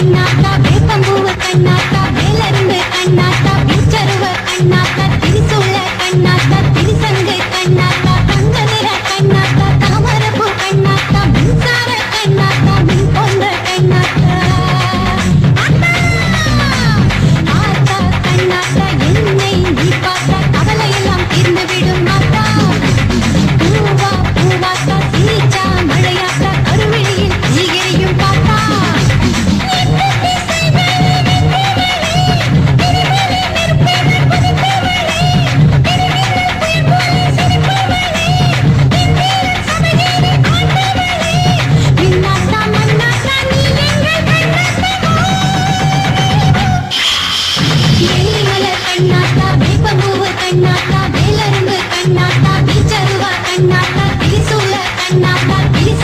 கண்ணாத்தா வேப்பம்பூவு கண்ணாத்தா வேலரும்பு கண்ணாத்தா. கண்ணாத்தா பேச்சருவா கண்ணாத்தா பேசூல கண்ணாத்தா பேச